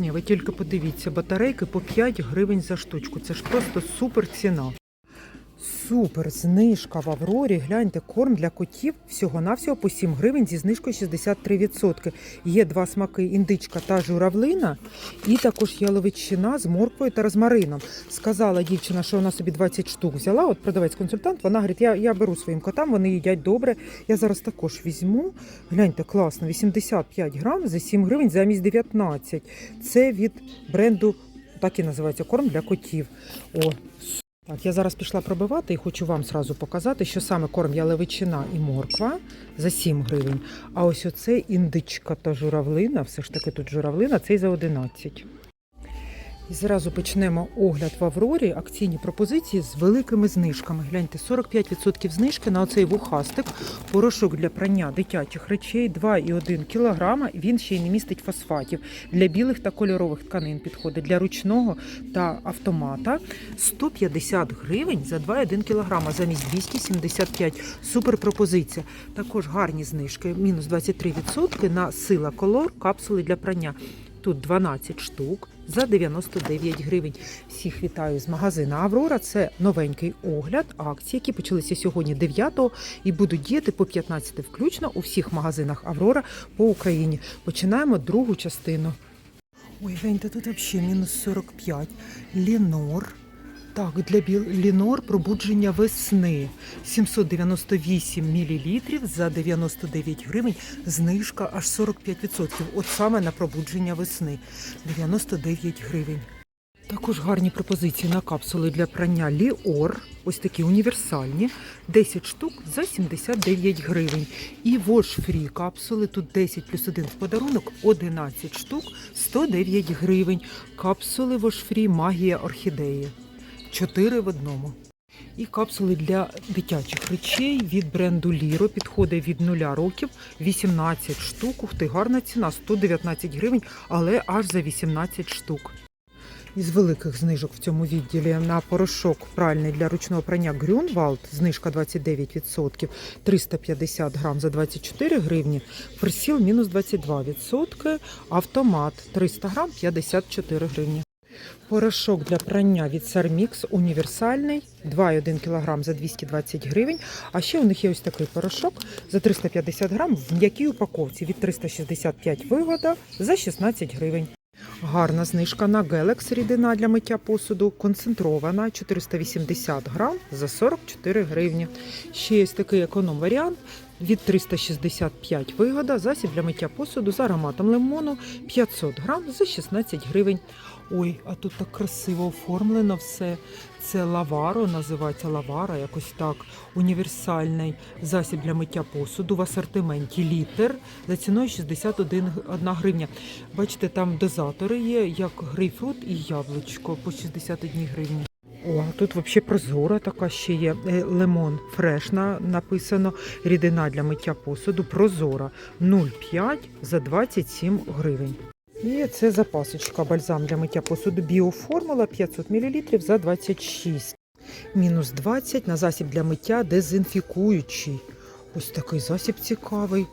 Ні, ви тільки подивіться, батарейки по 5 гривень за штучку. Це ж просто супер ціна. Супер знижка в Аврорі. Гляньте, корм для котів всього-навсього по 7 гривень зі знижкою 63%. Є два смаки індичка та журавлина, і також яловичина з морквою та розмарином. Сказала дівчина, що вона собі 20 штук взяла. От продавець-консультант. Вона говорить, я, я беру своїм котам, вони їдять добре. Я зараз також візьму. Гляньте, класно, 85 грам за 7 гривень замість 19. Це від бренду, так і називається корм для котів. О, так, я зараз пішла пробивати і хочу вам сразу показати, що саме корм яловичина і морква за 7 гривень. А ось оце індичка та журавлина, все ж таки тут журавлина, цей за 11. І зразу почнемо огляд в Аврорі. Акційні пропозиції з великими знижками. Гляньте, 45% знижки на оцей вухастик, порошок для прання дитячих речей 2,1 кг. Він ще й не містить фосфатів. Для білих та кольорових тканин підходить, для ручного та автомата 150 гривень за 2,1 кг замість 275. Супер пропозиція. Також гарні знижки, мінус 23% на сила колор, капсули для прання. Тут 12 штук за 99 гривень. Всіх вітаю з магазину Аврора. Це новенький огляд акцій, які почалися сьогодні 9-го і будуть діяти по 15 включно у всіх магазинах Аврора по Україні. Починаємо другу частину. Ой, гляньте, тут взагалі мінус 45. Лінор. Так, для. Лінор пробудження весни 798 мл за 99 гривень. Знижка аж 45%. От саме на пробудження весни 99 гривень. Також гарні пропозиції на капсули для прання Ліор. Ось такі універсальні. 10 штук за 79 гривень. І Wash Free капсули. Тут 10 плюс 1 в подарунок, 11 штук 109 гривень. Капсули Wash Free Магія орхідеї. 4 в одному. І капсули для дитячих речей від бренду Ліро підходить від 0 років 18 штук. Ух ти, гарна ціна 119 гривень, але аж за 18 штук. Із великих знижок в цьому відділі на порошок пральний для ручного прання Grünwald, знижка 29%, 350 грам за 24 гривні, присіл мінус 22%, автомат 300 грам 54 гривні. Порошок для прання від Sarmix універсальний 2,1 кг за 220 гривень. А ще у них є ось такий порошок за 350 грам в м'якій упаковці від 365 вигода за 16 гривень. Гарна знижка на Galax рідина для миття посуду, концентрована 480 грам за 44 гривні. Ще є такий економ-варіант від 365 вигода, засіб для миття посуду з ароматом лимону 500 грам за 16 гривень. Ой, а тут так красиво оформлено все. Це лаваро, називається лавара, якось так. Універсальний засіб для миття посуду в асортименті літр за ціною 61 гривня. Бачите, там дозатори є, як грейпфрут і яблучко по 61 гривні. О, тут взагалі прозора така ще є. Е, Лемон фреш на- написано. Рідина для миття посуду. Прозора 0,5 за 27 гривень. І це запасочка бальзам для миття посуду. Біоформула 500 мл за 26. Мінус 20 на засіб для миття дезінфікуючий. Ось такий засіб цікавий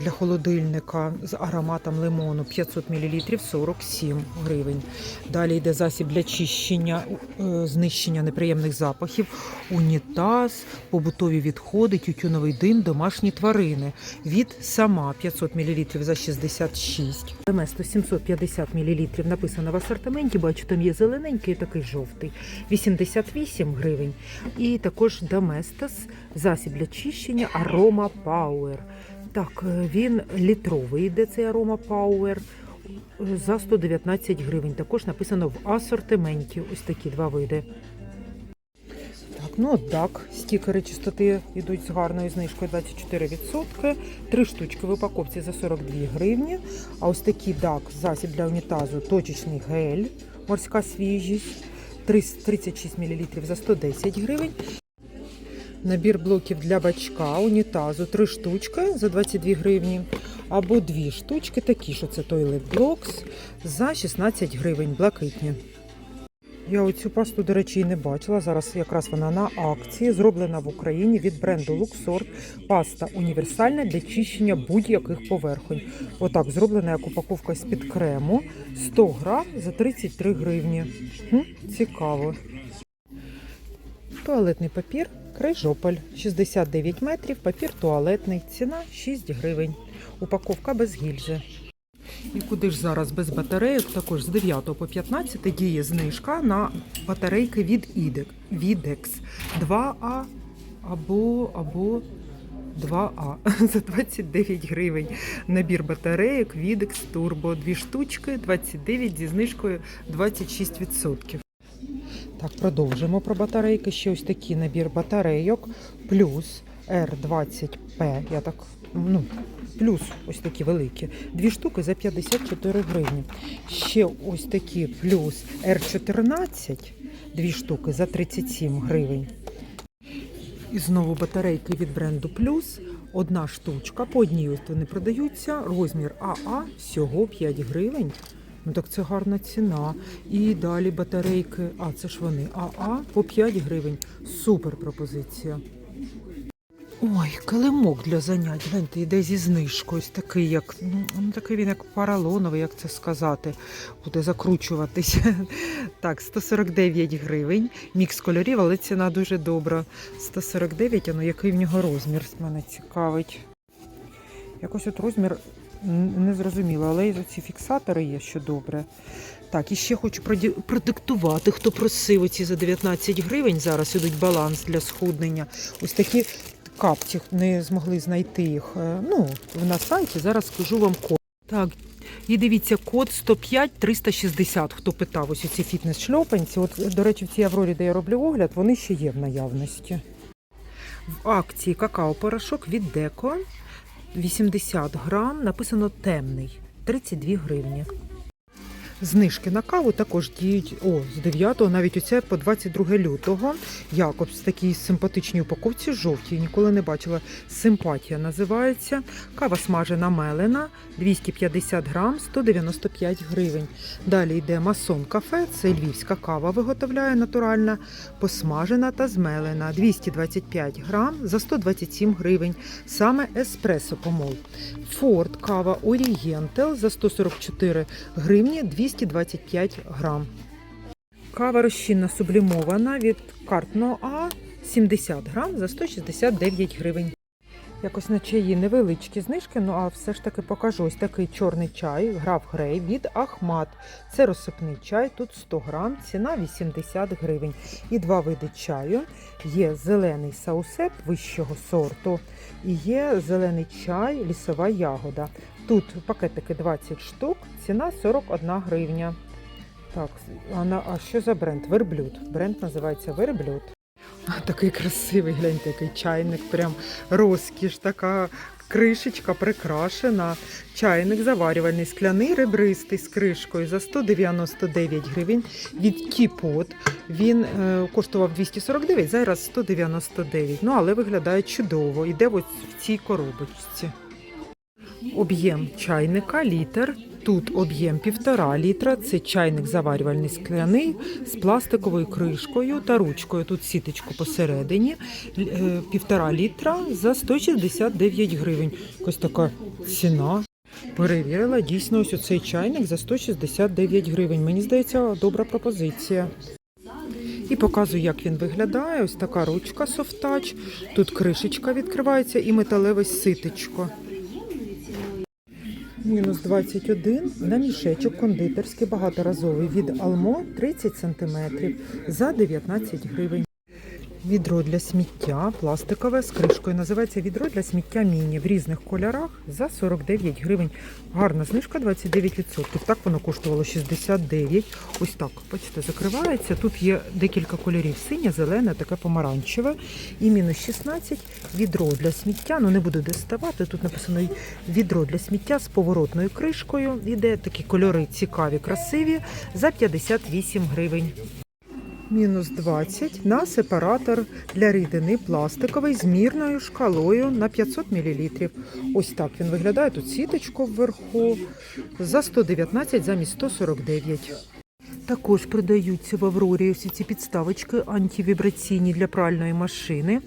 для холодильника з ароматом лимону 500 мл 47 гривень. Далі йде засіб для чищення, е, знищення неприємних запахів, унітаз, побутові відходи, тютюновий дим, домашні тварини. Від сама 500 мл за 66. Доместо 750 мл написано в асортименті. Бачу, там є зелененький і такий жовтий. 88 гривень. І також Доместос, засіб для чищення Арома Power. Так, е, він літровий йде цей Арома Power е, за 119 гривень. Також написано в асортименті. Ось такі два види. Так, ну так, стікери чистоти йдуть з гарною знижкою 24%. Три штучки в упаковці за 42 гривні. А ось такий дак, засіб для унітазу, точечний гель, морська свіжість, 36 мл за 110 гривень. Набір блоків для бачка, унітазу, три штучки за 22 гривні. Або дві штучки, такі, що це Toilet Blocks, за 16 гривень, блакитні. Я оцю пасту, до речі, і не бачила. Зараз якраз вона на акції, зроблена в Україні від бренду Luxort. Паста універсальна для чищення будь-яких поверхонь. Отак зроблена як упаковка з-під крему. 100 грам за 33 гривні. Хм, цікаво. Туалетний папір Крижополь 69 метрів, папір туалетний, ціна 6 гривень. Упаковка без гільзи. І куди ж зараз без батарейок? Також з 9 по 15 діє знижка на батарейки від. Videx 2А або, або 2А за 29 гривень. Набір батарейок Videx Turbo. Дві штучки 29 зі знижкою 26%. Так, продовжимо про батарейки. Ще ось такий набір батарейок плюс R20P. Я так, ну, плюс ось такі великі. Дві штуки за 54 гривні. Ще ось такі плюс R14, дві штуки за 37 гривень. І знову батарейки від бренду Плюс. Одна штучка, по одній вони продаються. Розмір АА всього 5 гривень. Ну так це гарна ціна. І далі батарейки, а це ж вони АА по 5 гривень. Супер пропозиція. Ой, килимок для занять. Гляньте, йде зі знижкою. Ось такий, як ну, такий він як паралоновий, як це сказати. Буде закручуватися. Так, 149 гривень. Мікс кольорів, але ціна дуже добра. 149, а ну який в нього розмір мене цікавить. Якось от розмір не зрозуміло, але і ці фіксатори є, що добре. Так, і ще хочу продиктувати, хто просив оці за 19 гривень. Зараз ідуть баланс для схуднення. Ось такі капці не змогли знайти їх. е, Ну, на сайті. Зараз скажу вам код. Так, і дивіться, код 105 360, хто питав ось ці фітнес-шльопанці. От, до речі, в цій Аврорі, де я роблю огляд, вони ще є в наявності. В акції какао-порошок від Деко 80 грам, написано темний, 32 гривні. Знижки на каву також діють о, з 9 навіть оце по 22 лютого. Якобс такій симпатичній упаковці жовтій. Ніколи не бачила. Симпатія називається. Кава смажена мелена 250 грам 195 гривень. Далі йде масон кафе. Це львівська кава виготовляє натуральна, посмажена та змелена 225 грам за 127 гривень. Саме еспресо помол. Форд кава Орієнтел за 144 гривні 225 грам. Кава розчинна сублімована від Картно А 70 грам за 169 гривень. Якось на чаї невеличкі знижки, ну а все ж таки покажу ось такий чорний чай, граф Грей від Ахмат. Це розсипний чай, тут 100 грам, ціна 80 гривень. І два види чаю. Є зелений саусеп вищого сорту і є зелений чай, лісова ягода. Тут пакетики 20 штук, ціна 41 гривня. Так, а що за бренд? Верблюд. Бренд називається Верблюд. Такий красивий, гляньте, який чайник, прям розкіш, така кришечка прикрашена. Чайник заварювальний, скляний, ребристий з кришкою за 199 гривень від Кіпот. Він е, коштував 249, зараз 199. Ну, але виглядає чудово. Іде ось в цій коробочці. Об'єм чайника літр. Тут об'єм півтора літра. Це чайник заварювальний скляний з пластиковою кришкою та ручкою. Тут сіточку посередині. Е, Півтора літра за 169 гривень. Ось така ціна. Перевірила дійсно ось оцей чайник за 169 гривень. Мені здається, добра пропозиція. І показую, як він виглядає. Ось така ручка Touch. Тут кришечка відкривається і металеве ситечко. Мінус 21 на мішечок кондитерський багаторазовий від Алмо 30 см за 19 гривень. Відро для сміття пластикове з кришкою. Називається відро для сміття міні в різних кольорах за 49 гривень. Гарна знижка 29%. Так воно коштувало 69. Ось так, бачите, закривається. Тут є декілька кольорів: синє, зелене, таке помаранчеве. І мінус 16 відро для сміття. Ну не буду доставати. Тут написано відро для сміття з поворотною кришкою. Іде такі кольори цікаві, красиві за 58 гривень. Мінус 20 на сепаратор для рідини пластиковий з мірною шкалою на 500 мл. Ось так він виглядає. Тут сіточко вверху за 119 замість 149. Також продаються в Аврорі ось ці підставочки антивібраційні для пральної машини.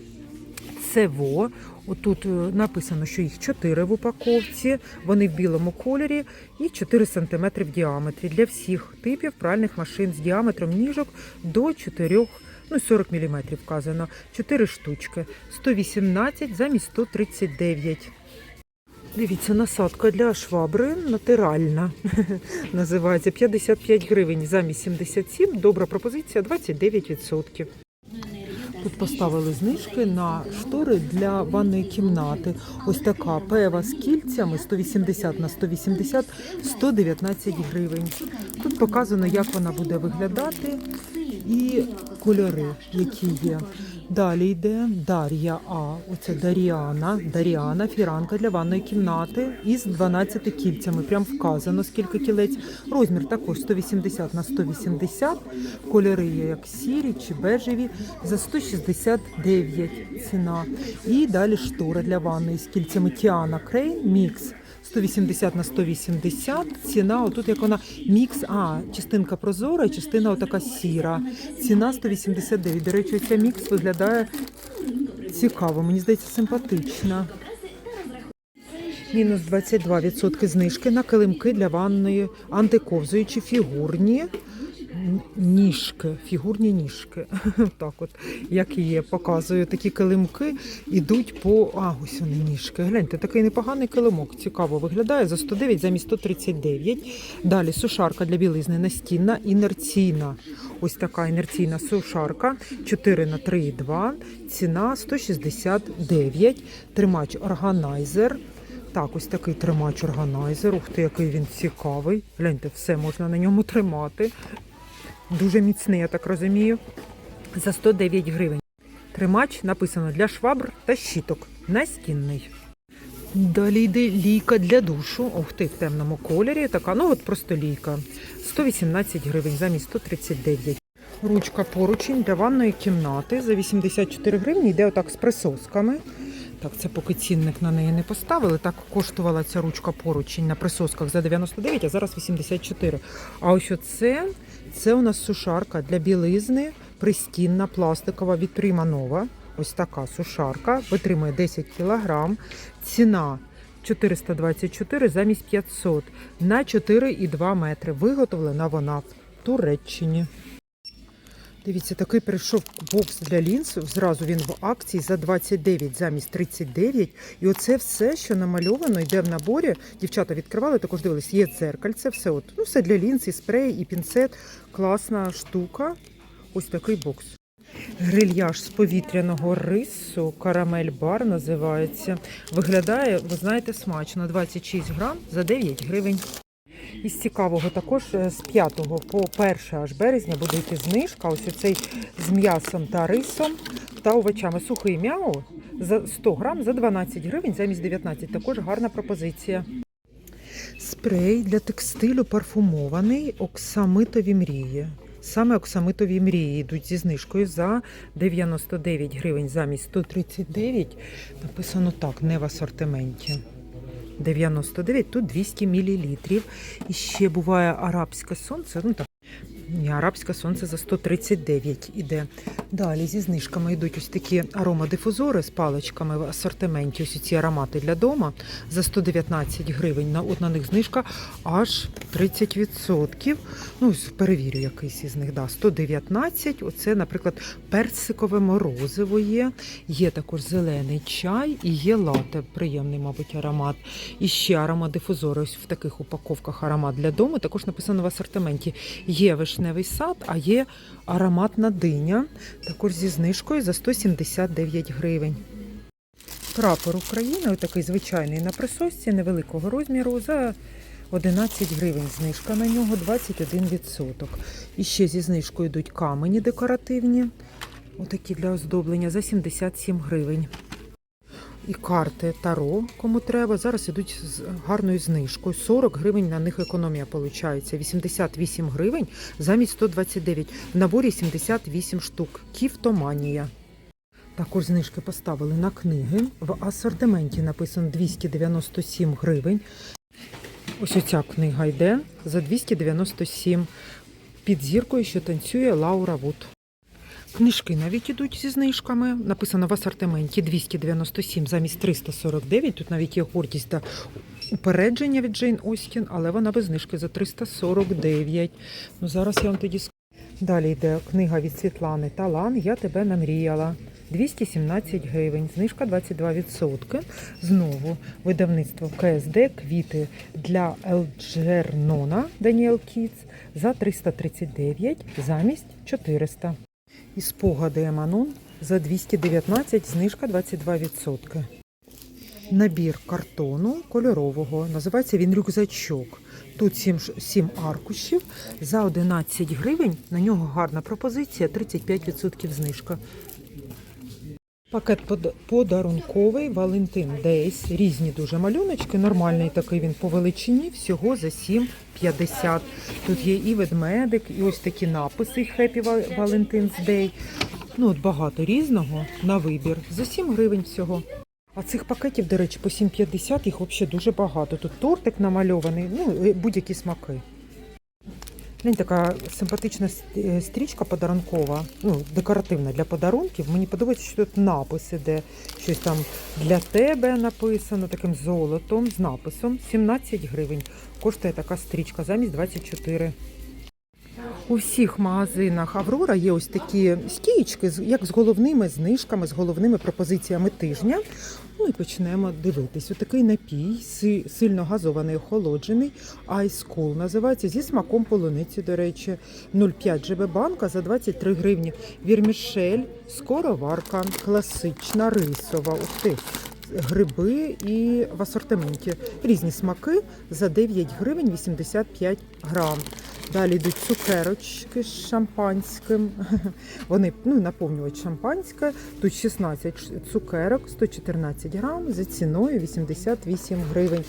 Це во. Отут е, написано, що їх 4 в упаковці, вони в білому кольорі і 4 см в діаметрі для всіх типів пральних машин з діаметром ніжок до 4 Ну, 40 мм вказано. 4 штучки. 118 замість 139. Дивіться, насадка для швабри натиральна. Називається 55 гривень замість 77. Добра пропозиція 29%. Тут поставили знижки на штори для ванної кімнати. Ось така пева з кільцями 180 на 180 119 гривень. Тут показано, як вона буде виглядати і кольори, які є. Далі йде Дар'я А. Оце Даріана. Даріана, фіранка для ванної кімнати із 12 кільцями. Прям вказано, скільки кілець. Розмір також 180 на 180. Кольори є як сірі чи бежеві за 169 ціна. І далі штора для ванної з кільцями Тіана Крейн Мікс. 180 на 180. Ціна, отут як вона мікс, а частинка прозора, частина отака сіра. Ціна 189. До речі, ця мікс виглядає цікаво, мені здається, симпатична. Мінус 22% знижки на килимки для ванної, антиковзуючі фігурні ніжки, фігурні ніжки. Так от, як є, показую такі килимки, ідуть по. А, ось вони ніжки. Гляньте, такий непоганий килимок. Цікаво виглядає за 109 замість 139. Далі сушарка для білизни настінна, інерційна. Ось така інерційна сушарка 4 на 3,2. Ціна 169. Тримач органайзер. Так, ось такий тримач органайзер. Ух ти, який він цікавий. Гляньте, все можна на ньому тримати. Дуже міцний, я так розумію. За 109 гривень. Тримач написано для швабр та щіток. Настінний. Далі йде лійка для душу. Ух ти, в темному кольорі. Така, ну от просто лійка. 118 гривень замість 139. Ручка поручень для ванної кімнати за 84 гривні. Йде отак з присосками. Так, це поки цінник на неї не поставили. Так коштувала ця ручка поручень на присосках за 99, а зараз 84. А ось оце, це у нас сушарка для білизни, пристінна, пластикова від Приманова. Ось така сушарка, витримує 10 кг. Ціна 424 замість 500 на 4,2 метри. Виготовлена вона в Туреччині. Дивіться, такий прийшов бокс для лінз. Зразу він в акції за 29 замість 39. І оце все, що намальовано, йде в наборі. Дівчата відкривали, також дивились, є дзеркальце, все от. Ну, все для лінз, і спрей, і пінцет. Класна штука. Ось такий бокс. Грильяж з повітряного рису, карамель бар називається. Виглядає, ви знаєте, смачно. 26 грам за 9 гривень. Із цікавого також е, з 5 по 1 аж березня буде йти знижка. Ось оцей з м'ясом та рисом та овочами. Сухий м'яо за 100 грам за 12 гривень замість 19. Також гарна пропозиція. Спрей для текстилю парфумований оксамитові мрії. Саме оксамитові мрії йдуть зі знижкою за 99 гривень замість 139. Написано так, не в асортименті. 99, тут 200 мл. І ще буває арабське сонце. Ну так, ні, арабське сонце за 139 іде. Далі зі знижками йдуть ось такі аромадифузори з паличками в асортименті. Ось ці аромати для дома за 119 гривень. На, от на них знижка аж 30%. Ну, перевірю якийсь із них. Да, 119. Оце, наприклад, персикове морозиво є. Є також зелений чай і є лате. Приємний, мабуть, аромат. І ще аромадифузори. Ось в таких упаковках аромат для дому. Також написано в асортименті. Є вишневий сад, а є ароматна диня. Також зі знижкою за 179 гривень. Прапор України, такий звичайний на присосці невеликого розміру за 11 гривень. Знижка на нього 21%. І ще зі знижкою йдуть камені декоративні. Отакі для оздоблення за 77 гривень. І карти Таро, кому треба. Зараз ідуть з гарною знижкою. 40 гривень на них економія виходить. 88 гривень замість 129. В наборі 78 штук. Кіфтоманія. Також знижки поставили на книги. В асортименті написано 297 гривень. Ось оця книга йде за 297. під зіркою, що танцює Лаура Вуд. Книжки навіть ідуть зі знижками. Написано в асортименті 297 замість 349. Тут навіть є гордість та упередження від Джейн Остін, але вона без знижки за 349. Ну зараз я вам тоді. Далі йде книга від Світлани Талан Я тебе намріяла. 217 гривень, знижка 22%. Знову видавництво КСД квіти для Елджернона Даніел Кіц за 339 замість 400. І спогади Еманон за 219, знижка 22%. Набір картону кольорового. Називається він рюкзачок. Тут 7, 7 аркушів за 11 гривень. На нього гарна пропозиція, 35% знижка. Пакет под- подарунковий Валентин Дейс. Різні дуже малюночки. Нормальний такий він по величині, всього за 7,50. Тут є і ведмедик, і ось такі написи Val- Valentine's Day. Ну, от багато різного на вибір. За 7 гривень всього. А цих пакетів, до речі, по 7,50 їх взагалі дуже багато. Тут тортик намальований, ну, будь-які смаки. Глянь, така симпатична е, стрічка подарункова, ну, декоративна для подарунків. Мені подобається, що тут напис іде. Щось там для тебе написано таким золотом з написом. 17 гривень. Коштує така стрічка замість 24. У всіх магазинах Аврора є ось такі стієчки, як з головними знижками, з головними пропозиціями тижня. Ну і почнемо дивитись. Отакий напій, сильно газований, охолоджений. Ice Cool називається зі смаком полуниці, до речі. 0,5 ЖБ банка за 23 гривні. Вірмішель, скороварка, класична, рисова. Ух ти! Гриби і в асортименті. Різні смаки за 9 гривень 85 грам. Далі йдуть цукерочки з шампанським. Вони ну, наповнюють шампанське. Тут 16 ш- цукерок, 114 грам за ціною 88 гривень.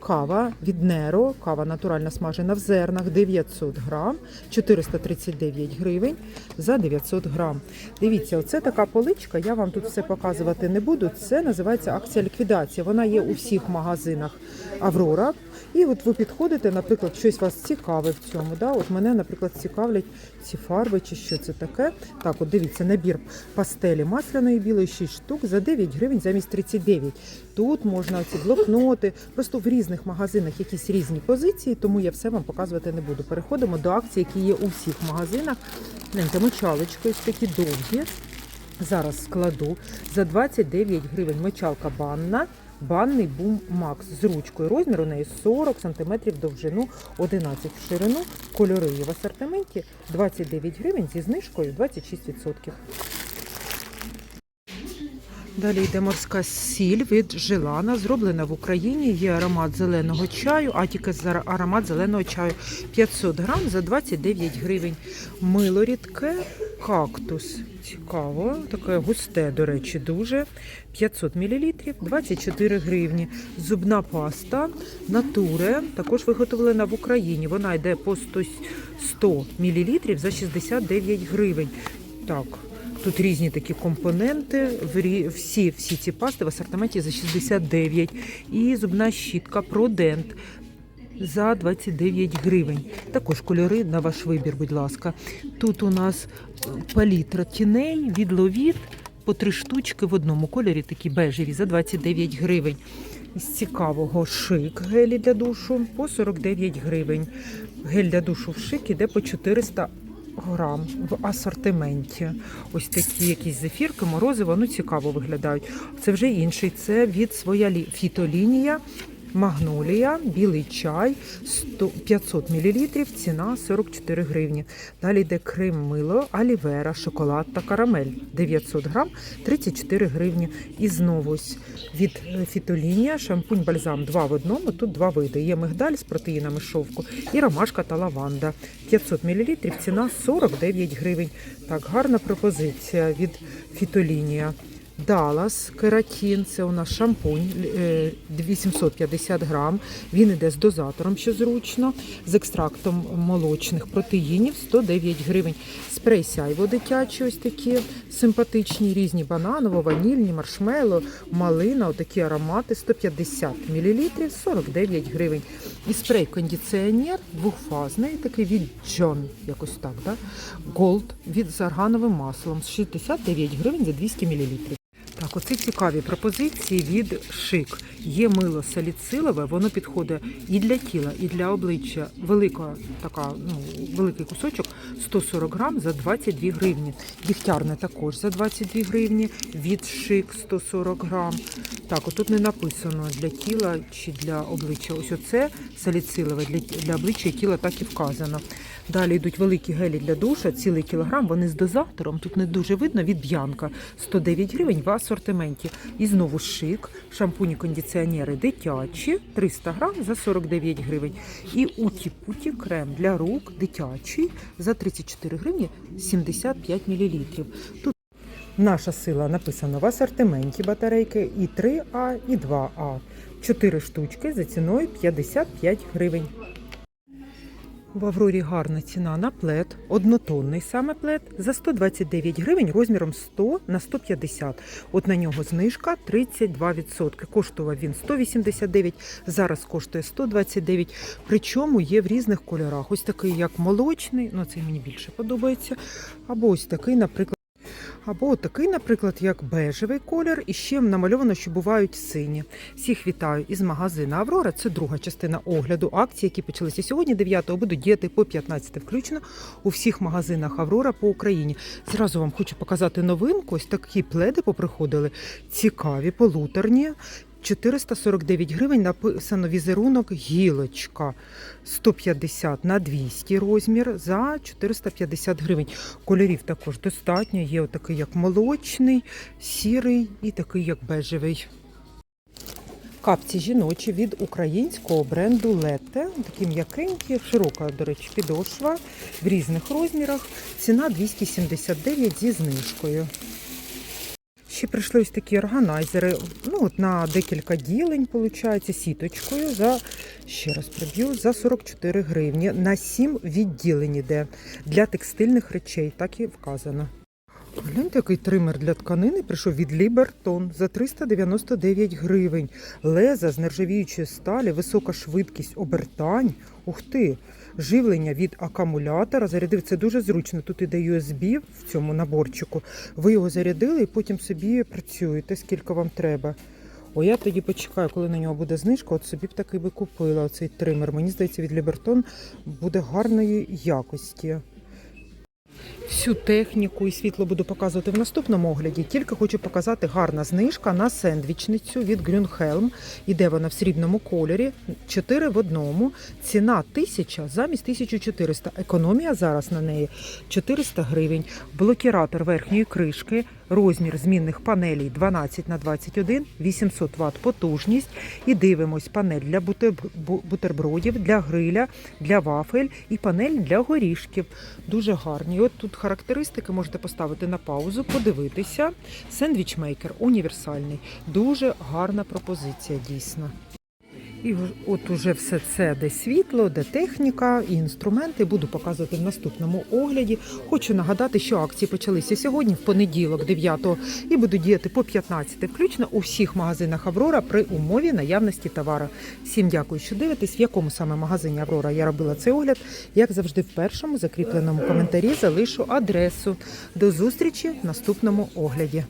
Кава від Неро, кава натуральна смажена в зернах 900 грам, 439 гривень за 900 грам. Дивіться, оце така поличка. Я вам тут все показувати не буду. Це називається акція ліквідації. Вона є у всіх магазинах Аврора. І от ви підходите, наприклад, щось вас цікаве в цьому. Да? От мене, наприклад, цікавлять ці фарби чи що це таке. Так, от дивіться, набір пастелі масляної білої 6 штук за 9 гривень замість 39. Тут можна ці блокноти, просто в різних магазинах якісь різні позиції, тому я все вам показувати не буду. Переходимо до акцій, які є у всіх магазинах. Мочалочки ось такі довгі. Зараз складу за 29 гривень мочалка банна. Банний бум Макс з ручкою. Розмір у неї 40 см довжину, 11 в ширину. Кольори є в асортименті 29 гривень зі знижкою 26%. Далі йде морська сіль від Жилана, зроблена в Україні. Є аромат зеленого чаю, а тільки аромат зеленого чаю 500 грам за 29 гривень. Мило рідке, кактус. Цікаво, таке густе, до речі, дуже. 500 мл, 24 гривні. Зубна паста Натуре, також виготовлена в Україні. Вона йде по 100, 100 мл за 69 гривень. Так, Тут різні такі компоненти. Всі, всі ці пасти в асортименті за 69. І зубна щітка Продент за 29 гривень. Також кольори на ваш вибір, будь ласка. Тут у нас е, палітра тіней від ловіт по три штучки в одному кольорі, такі бежеві, за 29 гривень. З цікавого шик гелі для душу по 49 гривень. Гель для душу в шик іде по 400 грам в асортименті. Ось такі якісь зефірки, морозиво, ну цікаво виглядають. Це вже інший. Це від своя лі... фітолінія. Магнолія, білий чай 100, 500 мл, ціна 44 гривні. Далі йде крем мило, алівера, шоколад та карамель 900 грам, 34 гривні. І знову від фітолінія, шампунь бальзам 2 в одному, тут два види. Є мигдаль з протеїнами шовку і ромашка та лаванда. 500 мл, ціна 49 гривень. Так, гарна пропозиція від фітолінія. Даллас кератін, це у нас шампунь е, 850 грам. Він іде з дозатором, що зручно, з екстрактом молочних протеїнів 109 гривень. Спрей сяйво дитячі, ось такі симпатичні, різні бананово, ванільні, маршмело, малина, отакі аромати 150 мл, 49 гривень. І спрей кондиціонер двохфазний, такий від John, якось так, да? Gold від з аргановим маслом 69 гривень за 200 мл. Так, оці цікаві пропозиції від шик. Є мило саліцилове, воно підходить і для тіла, і для обличчя. Велика така, ну, великий кусочок 140 грам за 22 гривні. Дігтярне також за 22 гривні. Від шик 140 грам. Так, отут не написано для тіла чи для обличчя. Ось оце саліцилове для, для обличчя і тіла так і вказано. Далі йдуть великі гелі для душа, цілий кілограм. Вони з дозатором. Тут не дуже видно від б'янка. 109 гривень в асортименті. І знову шик, шампуні кондиціонери дитячі, 300 грам за 49 гривень. І уті-путі крем для рук дитячий за 34 гривні 75 мл. Тут наша сила написана в асортименті батарейки і 3А, і 2А. Чотири штучки за ціною 55 гривень. В Аврорі гарна ціна на плед, однотонний саме плед за 129 гривень розміром 100 на 150. От на нього знижка 32%. Коштував він 189, зараз коштує 129. Причому є в різних кольорах. Ось такий, як молочний, ну це мені більше подобається. Або ось такий, наприклад. Або такий, наприклад, як бежевий колір, і ще намальовано, що бувають сині. Всіх вітаю із магазину Аврора. Це друга частина огляду акцій, які почалися сьогодні. 9-го будуть діяти по 15 включно у всіх магазинах Аврора по Україні. Зразу вам хочу показати новинку. Ось такі пледи поприходили. Цікаві, полуторні. 449 гривень написано візерунок гілочка 150 на 200 розмір за 450 гривень. Кольорів також достатньо. Є отакий як молочний, сірий і такий як бежевий. Капці жіночі від українського бренду Лете. Такі м'якенькі, широка, до речі, підошва в різних розмірах. Ціна 279 зі знижкою. Ще прийшли ось такі органайзери. Ну, от на декілька ділень, виходить, сіточкою за ще раз приб'ю за 44 гривні. На 7 відділень іде для текстильних речей, так і вказано. Гляньте, який тример для тканини прийшов від Лібертон за 399 гривень. Леза з нержавіючої сталі, висока швидкість обертань. Ух ти! Живлення від акумулятора. Зарядив це дуже зручно. Тут іде USB в цьому наборчику. Ви його зарядили і потім собі працюєте, скільки вам треба. О, я тоді почекаю, коли на нього буде знижка. От собі б такий би купила цей тример. Мені здається, від Лібертон буде гарної якості. Всю техніку і світло буду показувати в наступному огляді. Тільки хочу показати гарна знижка на сендвічницю від Грюнхелм. Іде вона в срібному кольорі. 4 в одному. Ціна 1000 замість 1400. Економія зараз на неї 400 гривень. Блокіратор верхньої кришки. Розмір змінних панелей 12 на 21, 800 Вт потужність. І дивимось панель для бутербродів, для гриля, для вафель і панель для горішків. Дуже гарні. От тут характеристики можете поставити на паузу, подивитися. Сендвічмейкер універсальний. Дуже гарна пропозиція, дійсно. І от уже все це, де світло, де техніка і інструменти буду показувати в наступному огляді. Хочу нагадати, що акції почалися сьогодні, в понеділок, 9 і будуть діяти по 15 включно у всіх магазинах Аврора при умові наявності товару. Всім дякую, що дивитесь, в якому саме магазині Аврора я робила цей огляд. Як завжди, в першому закріпленому коментарі залишу адресу. До зустрічі в наступному огляді.